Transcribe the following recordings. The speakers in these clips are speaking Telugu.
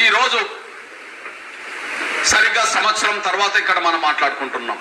ఈ రోజు సరిగ్గా సంవత్సరం తర్వాత ఇక్కడ మనం మాట్లాడుకుంటున్నాం.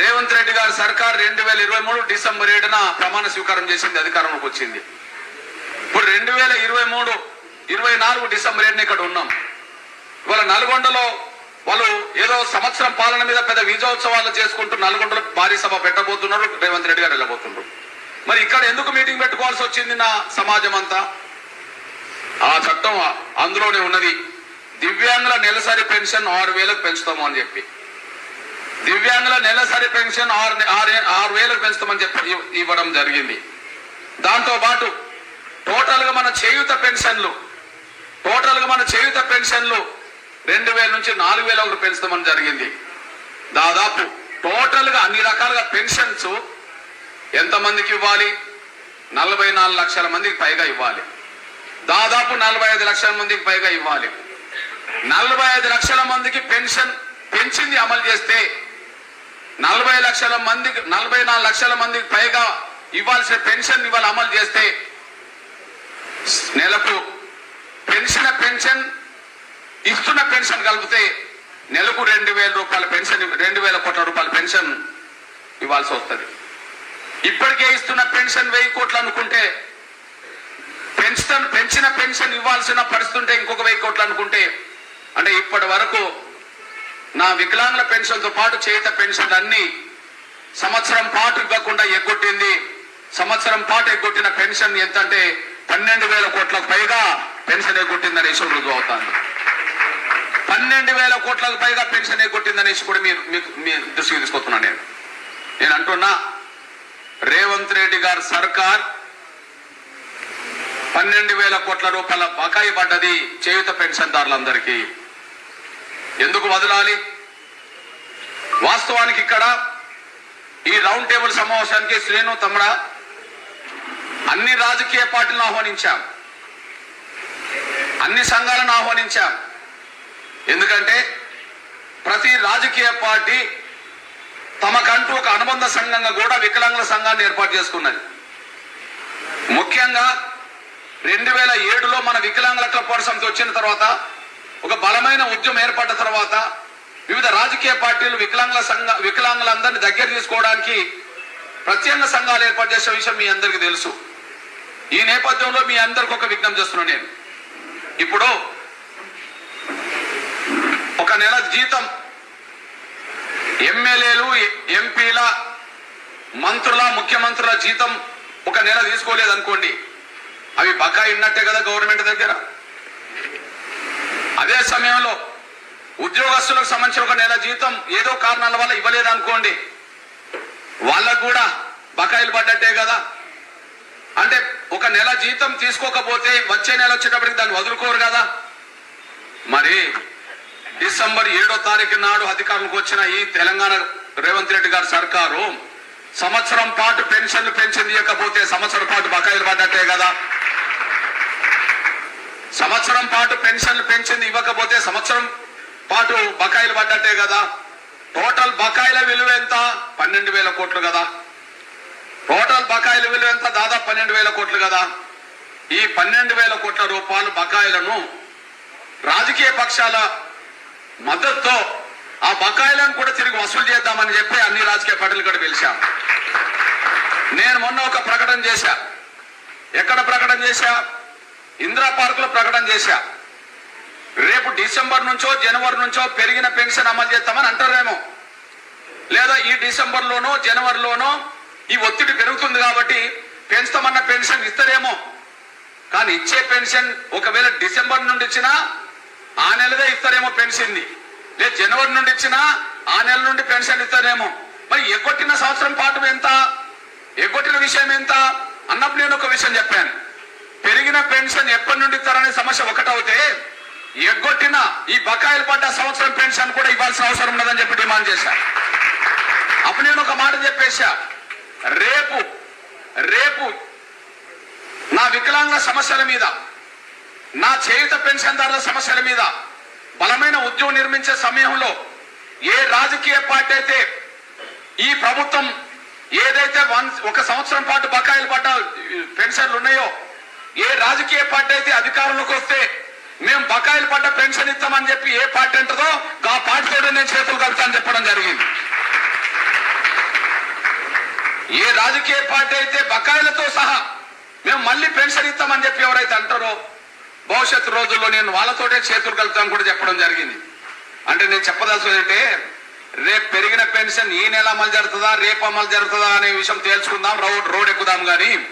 రేవంత్ రెడ్డి గారి సర్కార్ రెండు వేల ఇరవై మూడు డిసెంబర్ ఏడున ప్రమాణ స్వీకారం చేసింది అధికారంలోకి వచ్చింది. ఇప్పుడు రెండు వేల ఇరవై మూడు ఇరవై నాలుగు డిసెంబర్ ఏడున ఇక్కడ ఉన్నాం. ఇవాళ నల్గొండలో వాళ్ళు ఏదో సంవత్సరం పాలన మీద పెద్ద విజయోత్సవాలు చేసుకుంటూ నల్గొండలో భారీ సభ పెట్టబోతున్నారు రేవంత్ రెడ్డి గారు వెళ్ళబోతున్నారు. మరి ఇక్కడ ఎందుకు మీటింగ్ పెట్టుకోవాల్సి వచ్చింది నా సమాజం అంతా ఆ చట్టం అందులోనే ఉన్నది. దివ్యాంగుల నెలసరి పెన్షన్ ఆరు వేలకు పెంచుతాము అని చెప్పి. దివ్యాంగుల నెలసరి పెన్షన్ ఆరు ఆరు ఆరు వేలకు పెంచుతామని చెప్పి ఇవ్వడం జరిగింది. దాంతో పాటు టోటల్గా మన చేయుత పెన్షన్లు టోటల్గా మన చేయుత పెన్షన్లు రెండు వేల నుంచి నాలుగు వేల ఒకటి పెంచుతామని జరిగింది. దాదాపు టోటల్గా అన్ని రకాలుగా పెన్షన్స్ ఎంతమందికి ఇవ్వాలి? నలభై నాలుగు లక్షల మందికి పైగా ఇవ్వాలి. దాదాపు నలభై ఐదు లక్షల మందికి పైగా ఇవ్వాలి. నలభై ఐదు లక్షల మందికి పెన్షన్ పెంచింది అమలు చేస్తే నలభై లక్షల మందికి నలభై నాలుగు లక్షల మందికి పైగా ఇవ్వాల్సిన పెన్షన్ ఇవాళ అమలు చేస్తే నెలకు పెన్షన్ పెన్షన్ ఇస్తున్న పెన్షన్ కలిపితే నెలకు రెండు వేల రూపాయల పెన్షన్ రెండు వేల కోట్ల రూపాయల పెన్షన్ ఇవ్వాల్సి వస్తుంది. ఇప్పటికే ఇస్తున్న పెన్షన్ వెయ్యి కోట్లు అనుకుంటే పెన్షన్ పెంచిన పెన్షన్ ఇవ్వాల్సిన పరిస్థితి ఉంటే ఇంకొక వెయ్యి కోట్లు అనుకుంటే అంటే ఇప్పటి వరకు నా వికలాంగుల పెన్షన్తో పాటు చేత పెన్షన్ అన్ని సంవత్సరం పాటు ఇవ్వకుండా ఎగ్గొట్టింది. సంవత్సరం పాటు ఎగ్గొట్టిన పెన్షన్ ఎంత అంటే పన్నెండు వేల కోట్లకు పైగా పెన్షన్ ఎగ్గొట్టిందని ఇష్యూ రుజువు అవుతాను పన్నెండు వేల కోట్లకు పైగా పెన్షన్ ఎగ్గొట్టిందని కూడా మీరు మీకు మీ దృష్టికి తీసుకొస్తున్నాను నేను. నేను అంటున్నా రేవంత్ రెడ్డి గారు సర్కార్ పన్నెండు వేల కోట్ల రూపాయల బకాయి పడ్డది చేయుత పెన్షన్దారులందరికీ. ఎందుకు వదలాలి? వాస్తవానికి ఇక్కడ ఈ రౌండ్ టేబుల్ సమావేశానికి శ్రేణు తమ్ముడ అన్ని రాజకీయ పార్టీలను ఆహ్వానించాం. అన్ని సంఘాలను ఆహ్వానించాం. ఎందుకంటే ప్రతి రాజకీయ పార్టీ తమకంటూ ఒక అనుబంధ సంఘంగా కూడా వికలాంగుల సంఘాన్ని ఏర్పాటు చేసుకున్నది. ముఖ్యంగా రెండు వేల ఏడులో మన వికలాంగుల క్లబ్ పోరాట సమితి వచ్చిన తర్వాత ఒక బలమైన ఉద్యమం ఏర్పడ్డ తర్వాత వివిధ రాజకీయ పార్టీలు వికలాంగుల సంఘ వికలాంగులందరినీ దగ్గర తీసుకోవడానికి ప్రత్యేక సంఘాలు ఏర్పాటు చేసే విషయం మీ అందరికీ తెలుసు. ఈ నేపథ్యంలో మీ అందరికి ఒక విజ్ఞప్తి చేస్తున్నాను నేను. ఇప్పుడు ఒక నెల జీతం ఎమ్మెల్యేలు ఎంపీల మంత్రుల ముఖ్యమంత్రుల జీతం ఒక నెల తీసుకోలేదు అనుకోండి అవి బకాయి ఉన్నట్టే కదా గవర్నమెంట్ దగ్గర? అదే సమయంలో ఉద్యోగస్తులకు సంబంధించిన ఒక నెల జీతం ఏదో కారణాల వల్ల ఇవ్వలేదు అనుకోండి వాళ్ళకు కూడా బకాయిలు పడ్డట్టే కదా? అంటే ఒక నెల జీతం తీసుకోకపోతే వచ్చే నెల వచ్చేటప్పటికి దాన్ని వదులుకోరు కదా? మరి డిసెంబర్ ఏడో తారీఖు నాడు అధికారంలోకి వచ్చిన ఈ తెలంగాణ రేవంత్ రెడ్డి గారి సర్కారు సంవత్సరం పాటు పెన్షన్లు పెన్షన్ ఇవ్వకపోతే సంవత్సరం పాటు బకాయిలు పడ్డట్టే కదా. సంవత్సరం పాటు పెన్షన్లు పెంచింది ఇవ్వకపోతే సంవత్సరం పాటు బకాయిలు పడ్డట్టే కదా. టోటల్ బకాయిల విలువ ఎంత? పన్నెండు వేల కోట్లు కదా. టోటల్ బకాయిల విలువ ఎంత? దాదాపు పన్నెండు వేల కోట్లు కదా. ఈ పన్నెండు వేల కోట్ల రూపాయలు బకాయిలను రాజకీయ పక్షాల మద్దతుతో ఆ బకాయిలను కూడా తిరిగి వసూలు చేద్దామని చెప్పి అన్ని రాజకీయ పార్టీలు కూడా పిలిచాం. నేను మొన్న ఒక ప్రకటన చేశా. ఎక్కడ ప్రకటన చేశా? ఇందిరా పార్క్లో ప్రకటన చేశా. రేపు డిసెంబర్ నుంచో జనవరి నుంచో పెరిగిన పెన్షన్ అమలు చేస్తామని అంటారేమో. లేదా ఈ డిసెంబర్ లోనో జనవరిలోనో ఈ ఒత్తిడి పెరుగుతుంది కాబట్టి పెంచుతామన్న పెన్షన్ ఇస్తారేమో. కానీ ఇచ్చే పెన్షన్ ఒకవేళ డిసెంబర్ నుండి ఇచ్చినా ఆ నెలదే ఇస్తారేమో పెన్షన్ని. లేదు జనవరి నుండి ఇచ్చినా ఆ నెల నుండి పెన్షన్ ఇస్తారేమో. మరి ఎగ్గొట్టిన సంవత్సరం పాటు ఎంత? విషయం ఎంత అన్నప్పుడు నేను ఒక విషయం చెప్పాను. పెరిగిన పెన్షన్ ఎప్పటి నుండి ఇస్తారనే సమస్య ఒకటవుతే ఎగ్గొట్టిన ఈ బకాయిలు పడ్డ సంవత్సరం పెన్షన్ కూడా ఇవ్వాల్సిన అవసరం ఉన్నదని చెప్పి డిమాండ్ చేశా. అప్పుడు నేను ఒక మాట చెప్పేశా. రేపు రేపు నా వికలాంగుల సమస్యల మీద నా చేయుత పెన్షన్దారుల సమస్యల మీద బలమైన ఉద్యోగం నిర్మించే సమయంలో ఏ రాజకీయ పార్టీ అయితే ఈ ప్రభుత్వం ఏదైతే వన్ ఒక సంవత్సరం పాటు బకాయిలు పడ్డ పెన్షన్లు ఉన్నాయో ఏ రాజకీయ పార్టీ అయితే అధికారంలోకి వస్తే మేము బకాయిలు పడ్డ పెన్షన్ ఇస్తామని చెప్పి ఏ పార్టీ అంటదో ఆ పార్టీతో నేను చేతులు కలుపుతాను చెప్పడం జరిగింది. ఏ రాజకీయ పార్టీ అయితే బకాయిలతో సహా మేము మళ్ళీ పెన్షన్ ఇస్తామని చెప్పి ఎవరైతే అంటారో భవిష్యత్తు రోజుల్లో నేను వాళ్ళతోటే చేతులు కలుపుతాను కూడా చెప్పడం జరిగింది. అంటే నేను చెప్పదలుచుకుంది అంటే రేపు పెరిగిన పెన్షన్ ఈ నెల అమలు జరుగుతుందా రేపు అమలు జరుగుతుందా అనే విషయం తేల్చుకుందాం రోడ్ రోడ్ ఎక్కుదాం కానీ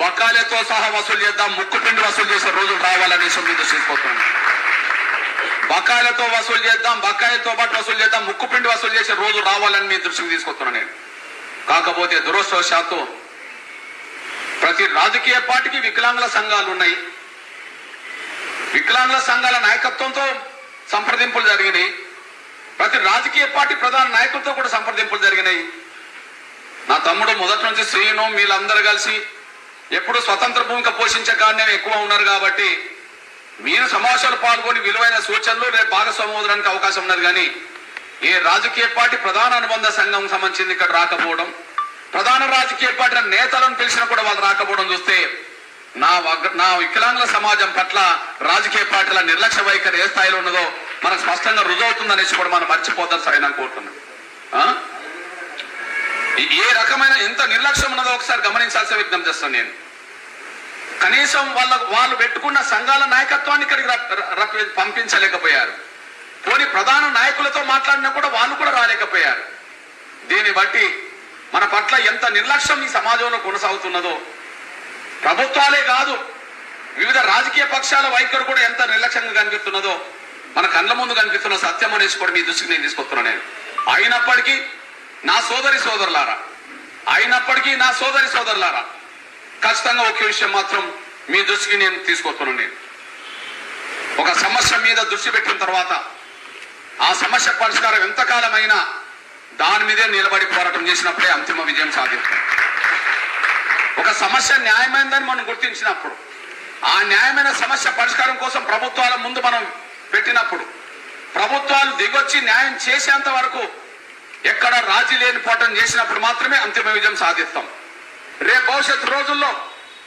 బకాయిలతో సహా వసూలు చేద్దాం ముక్కు పిండి వసూలు చేసే రోజులు రావాలనే విషయం మీద తీసుకొస్తున్నాను బకాయిలతో వసూలు చేద్దాం బకాయిలతో పాటు వసూలు చేద్దాం ముక్కు పిండి వసూలు చేసే రోజు రావాలని మీ దృష్టికి తీసుకొస్తున్నాను నేను. కాకపోతే దురదృష్టవశాత్తు ప్రతి రాజకీయ పార్టీకి వికలాంగుల సంఘాలు ఉన్నాయి. వికలాంగుల సంఘాల నాయకత్వంతో సంప్రదింపులు జరిగినాయి. ప్రతి రాజకీయ పార్టీ ప్రధాన నాయకులతో కూడా సంప్రదింపులు జరిగినాయి. నా తమ్ముడు మొదటి నుంచి శ్రీను మీళ్ళందరూ కలిసి ఎప్పుడు స్వతంత్ర భూమిక పోషించే ఎక్కువ ఉన్నారు కాబట్టి మీరు సమావేశాలు పాల్గొని విలువైన సూచనలు రేపు భాగస్వామ్యడానికి అవకాశం ఉన్నది కానీ ఏ రాజకీయ పార్టీ ప్రధాన అనుబంధ సంఘం సంబంధించింది ఇక్కడ రాకపోవడం ప్రధాన రాజకీయ పార్టీ నేతలను పిలిచినా కూడా వాళ్ళు రాకపోవడం చూస్తే నా నా వికలాంగుల సమాజం పట్ల రాజకీయ పార్టీల నిర్లక్ష్య వైఖరి ఏ స్థాయిలో ఉన్నదో మనకు స్పష్టంగా రుజువుతుందనేసి కూడా మనం మర్చిపోద్దాం సరే నేను కోరుతున్నాను ఆ? ఏ రకమైన ఎంత నిర్లక్ష్యం ఉన్నదో ఒకసారి గమనించాల్సిన విజ్ఞప్తి చేస్తాను నేను. కనీసం వాళ్ళ వాళ్ళు పెట్టుకున్న సంఘాల నాయకత్వాన్ని ఇక్కడికి పంపించలేకపోయారు. పోనీ ప్రధాన నాయకులతో మాట్లాడినా కూడా వాళ్ళు కూడా రాలేకపోయారు. దీన్ని బట్టి మన పట్ల ఎంత నిర్లక్ష్యం ఈ సమాజంలో కొనసాగుతున్నదో. ప్రభుత్వాలే కాదు వివిధ రాజకీయ పక్షాల వైఖరి కూడా ఎంత నిర్లక్ష్యంగా కనిపిస్తున్నదో. మన కళ్ళ ముందు కనిపిస్తున్న సత్యం అనేసి కూడా మీ దృష్టికి నేను తీసుకొస్తున్నాను నేను. అయినప్పటికీ నా సోదరి సోదరులారా అయినప్పటికీ నా సోదరి సోదరులారా ఖచ్చితంగా ఒకే విషయం మాత్రం మీ దృష్టికి నేను తీసుకొస్తున్నాను నేను. ఒక సమస్య మీద దృష్టి పెట్టిన తర్వాత ఆ సమస్య పరిష్కారం ఎంతకాలమైనా దాని మీదే నిలబడి పోరాటం చేసినప్పుడే అంతిమ విజయం సాధిస్తాం. ఒక సమస్య న్యాయమైందని మనం గుర్తించినప్పుడు ఆ న్యాయమైన సమస్య పరిష్కారం కోసం ప్రభుత్వాల ముందు మనం పెట్టినప్పుడు ప్రభుత్వాలు దిగొచ్చి న్యాయం చేసేంత వరకు ఎక్కడ రాజీ లేని పోటం చేసినప్పుడు మాత్రమే అంతిమ విజయం సాధిస్తాం. రేపు భవిష్యత్ రోజుల్లో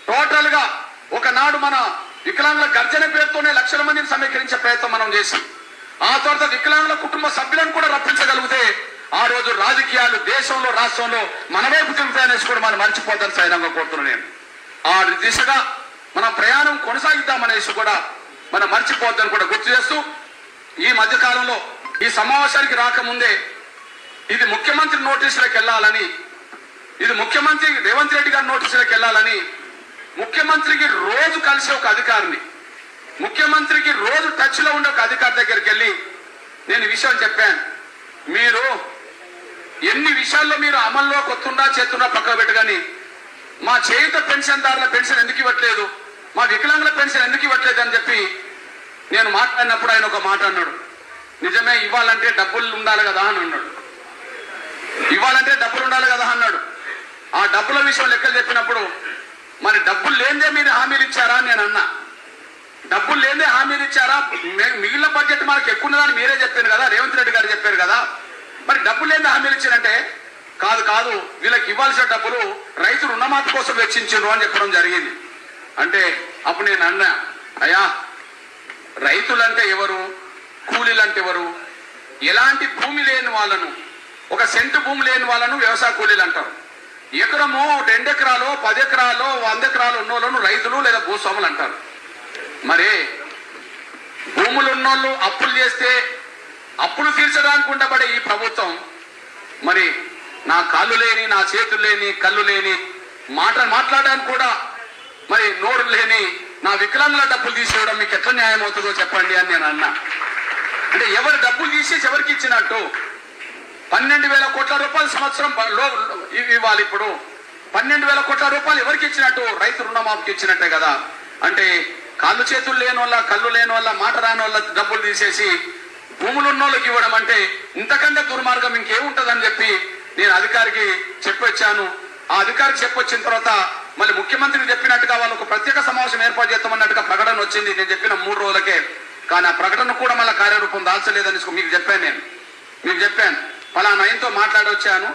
టోటల్గా ఒకనాడు మన వికలాంగుల గర్జన పేరుతోనే లక్షల మందిని సమీకరించే ప్రయత్నం మనం చేసాం ఆ తర్వాత వికలాంగుల కుటుంబ సభ్యులను కూడా రప్పించగలిగితే ఆ రోజు రాజకీయాలు దేశంలో రాష్ట్రంలో మన వైపు తిరుగుతాయనేసి కూడా మనం మర్చిపోతాను సైనంగా కోరుతున్నాను నేను. ఆ దిశగా మనం ప్రయాణం కొనసాగిద్దామనేసి కూడా మనం మర్చిపోద్దని కూడా గుర్తు చేస్తూ ఈ మధ్యకాలంలో ఈ సమావేశానికి రాకముందే ఇది ముఖ్యమంత్రి నోటీసులకు వెళ్ళాలని ఇది ముఖ్యమంత్రి రేవంత్ రెడ్డి గారి నోటీసులకు వెళ్ళాలని ముఖ్యమంత్రికి రోజు కలిసే ఒక అధికారిని ముఖ్యమంత్రికి రోజు టచ్లో ఉండే ఒక అధికారి దగ్గరికి వెళ్ళి నేను విషయం చెప్పాను. మీరు ఎన్ని విషయాల్లో మీరు అమల్లో వస్తుండా చేస్తుండా పక్కకు పెట్టగాని మా చేయుత పెన్షన్దారుల పెన్షన్ ఎందుకు ఇవ్వట్లేదు మా వికలాంగుల పెన్షన్ ఎందుకు ఇవ్వట్లేదు అని చెప్పి నేను మాట్లాడినప్పుడు ఆయన ఒక మాట అన్నాడు. నిజమే ఇవ్వాలంటే డబ్బులు ఉండాలి కదా అని అన్నాడు. ఇవ్వాలంటే డబ్బులు ఉండాలి కదా అన్నాడు. ఆ డబ్బుల విషయం లెక్కలు చెప్పినప్పుడు మరి డబ్బులు లేదే మీరు హామీలు ఇచ్చారా అని నేను అన్నా. డబ్బులు లేదే హామీలు ఇచ్చారా? మిగిలిన బడ్జెట్ మనకు ఎక్కువ ఉన్నదని మీరే చెప్పారు కదా రేవంత్ రెడ్డి గారు చెప్పారు కదా. మరి డబ్బులు లేదే హామీలు ఇచ్చారంటే కాదు కాదు వీళ్ళకి ఇవ్వాల్సిన డబ్బులు రైతు రుణమాఫీ కోసం వెచ్చించారు అని చెప్పడం జరిగింది. అంటే అప్పుడు నేను అన్నా అయ్యా రైతులంటే ఎవరు? కూలీలంటే ఎవరు? ఎలాంటి భూమి లేని వాళ్ళను? ఒక సెంటు భూమి లేని వాళ్ళను వ్యవసాయ కూలీలు అంటారు. ఎకరము రెండు ఎకరాలు పది ఎకరాలు వంద ఎకరాలు ఉన్న వాళ్ళను రైతులు లేదా భూస్వాములు అంటారు. మరి భూములు ఉన్నోళ్ళు అప్పులు చేస్తే అప్పులు తీర్చడానికి ఉండబడే ఈ ప్రభుత్వం మరి నా కాళ్ళు లేని నా చేతులు లేని కళ్ళు లేని మాట మాట్లాడడానికి కూడా మరి నోరు లేని నా వికలాంగుల డబ్బులు తీసేయడం మీకు ఎట్లా న్యాయం అవుతుందో చెప్పండి అని నేను అన్నా. అంటే ఎవరు డబ్బులు తీసేసి ఎవరికి ఇచ్చినట్టు పన్నెండు వేల కోట్ల రూపాయలు సంవత్సరం లో ఇవి ఇవ్వాలి ఇప్పుడు. పన్నెండు వేల కోట్ల రూపాయలు ఎవరికి ఇచ్చినట్టు? రైతు రుణమాఫీకి ఇచ్చినట్టే కదా. అంటే కాళ్ళు చేతులు లేని వల్ల కళ్ళు లేని వల్ల మాట రాని వల్ల డబ్బులు తీసేసి భూములు ఉన్న వాళ్ళకి ఇవ్వడం అంటే ఇంతకంటే దుర్మార్గం ఇంకేముంటదని చెప్పి నేను అధికారికి చెప్పొచ్చాను. ఆ అధికారికి చెప్పొచ్చిన తర్వాత మళ్ళీ ముఖ్యమంత్రి చెప్పినట్టుగా వాళ్ళు ఒక ప్రత్యేక సమావేశం ఏర్పాటు చేస్తామన్నట్టుగా ప్రకటన వచ్చింది. నేను చెప్పిన మూడు రోజులకే. కానీ ఆ ప్రకటన కూడా మళ్ళీ కార్యరూపం దాల్చలేదని మీకు చెప్పాను నేను. మీకు చెప్పాను. ఫలానా ఆయనతో మాట్లాడొచ్చాను.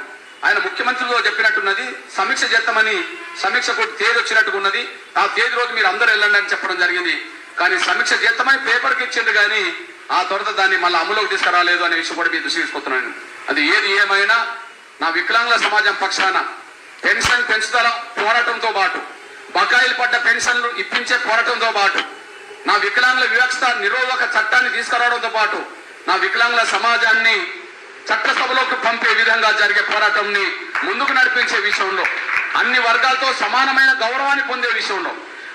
ఆయన ముఖ్యమంత్రితో చెప్పినట్టున్నది సమీక్ష చేస్తామని సమీక్షకు తేదీ వచ్చినట్టుగా ఉన్నది. ఆ తేదీ రోజు మీరు అందరూ వెళ్ళండి అని చెప్పడం జరిగింది. కానీ సమీక్ష చేస్తామని పేపర్కి ఇచ్చిండు కానీ ఆ తర్వాత దాన్ని మళ్ళీ అమలులోకి తీసుకురాలేదు అనే విషయం కూడా మీ దృష్టి తీసుకొస్తున్నాను అది ఏది ఏమైనా నా వికలాంగుల సమాజం పక్షాన పెన్షన్ పెంచుదల పోరాటంతో పాటు బకాయిలు పడ్డ పెన్షన్లు ఇప్పించే పోరాటంతో పాటు నా వికలాంగుల వివక్షత నిరోధక చట్టాన్ని తీసుకురావడంతో పాటు నా వికలాంగుల సమాజాన్ని చట్టసభలోకి పంపే విధంగా జరిగే పోరాటంని ముందుకు నడిపించే విషయంలో అన్ని వర్గాలతో సమానమైన గౌరవాన్ని పొందే విషయంలో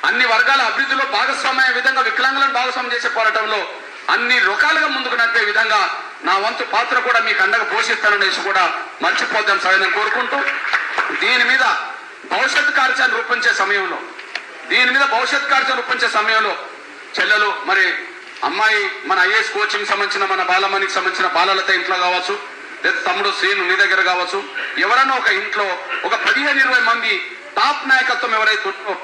అన్ని వర్గాల అభివృద్ధిలో భాగస్వామ్య విధంగా వికలాంగులను భాగస్వామ్యం చేసే పోరాటంలో అన్ని రకాలుగా ముందుకు నడిపే విధంగా నా వంతు పాత్ర కూడా మీకు అండగా పోషిస్తాననేసి కూడా మర్చిపోద్దాం సరైన కోరుకుంటూ దీని మీద భవిష్యత్ కార్యాన్ని రూపొంచే సమయంలో దీని మీద భవిష్యత్ కార్యాన్ని రూపొంచే సమయంలో చెల్లెలు మరి అమ్మాయి మన ఐఏఎస్ కోచింగ్ సంబంధించిన మన బాలమణికి సంబంధించిన బాలలత ఇంట్లో కావచ్చు లేదా తమ్ముడు శ్రీను నీ దగ్గర కావచ్చు ఎవరైనా ఒక ఇంట్లో ఒక పదిహేను ఇరవై మంది టాప్ నాయకత్వం ఎవరైతే ఉన్నారో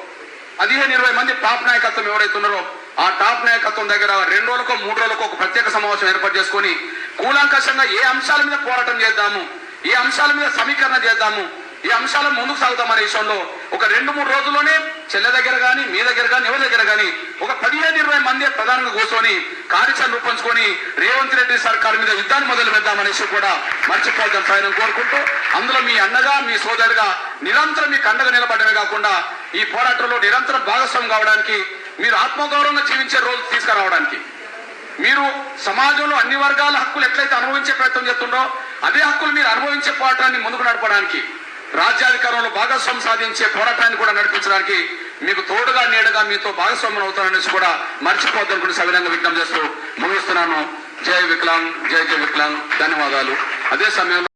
పదిహేను ఇరవై మంది టాప్ నాయకత్వం ఎవరైతే ఉన్నారో ఆ టాప్ నాయకత్వం దగ్గర రెండు రోజులకో మూడు రోజులకో ఒక ప్రత్యేక సమావేశం ఏర్పాటు చేసుకొని కూలంకషంగా ఏ అంశాల మీద పోరాటం చేద్దాము ఏ అంశాల మీద సమీకరణ చేద్దాము ఈ అంశాలను ముందుకు సాగుతామనే విషయంలో ఒక రెండు మూడు రోజుల్లోనే చెల్లె దగ్గర కానీ మీ దగ్గర కానీ ఎవరి దగ్గర కానీ ఒక పదిహేను ఇరవై మంది ప్రధానంగా కూర్చొని కార్యాచరణ రూపొంచుకొని రేవంత్ రెడ్డి సర్కార్ మీద యుద్ధాన్ని మొదలు పెడదామనేసి కూడా మర్చిపోద్దాం ప్రయాణం కోరుకుంటూ అందులో మీ అన్నగా మీ సోదరుగా నిరంతరం మీకు అండగా నిలబడమే కాకుండా ఈ పోరాటంలో నిరంతరం భాగస్వామ్యం కావడానికి మీరు ఆత్మగౌరవంగా జీవించే రోజు తీసుకురావడానికి. మీరు సమాజంలో అన్ని వర్గాల హక్కులు ఎట్లయితే అనుభవించే ప్రయత్నం చేస్తుండో అదే హక్కులు మీరు అనుభవించే పోరాటాన్ని ముందుకు నడపడానికి రాజ్యాధికారంలో భాగస్వామ్యం సాధించే పోరాటాన్ని కూడా నడిపించడానికి మీకు తోడుగా నీడగా మీతో భాగస్వామ్యం అవుతాననేసి కూడా మర్చిపోద్దనుకుని సవినంగా విజ్ఞప్తి చేస్తూ ముగిస్తున్నాను. జై వికలాంగ్ జై జై వికలాంగ్. ధన్యవాదాలు. అదే సమయంలో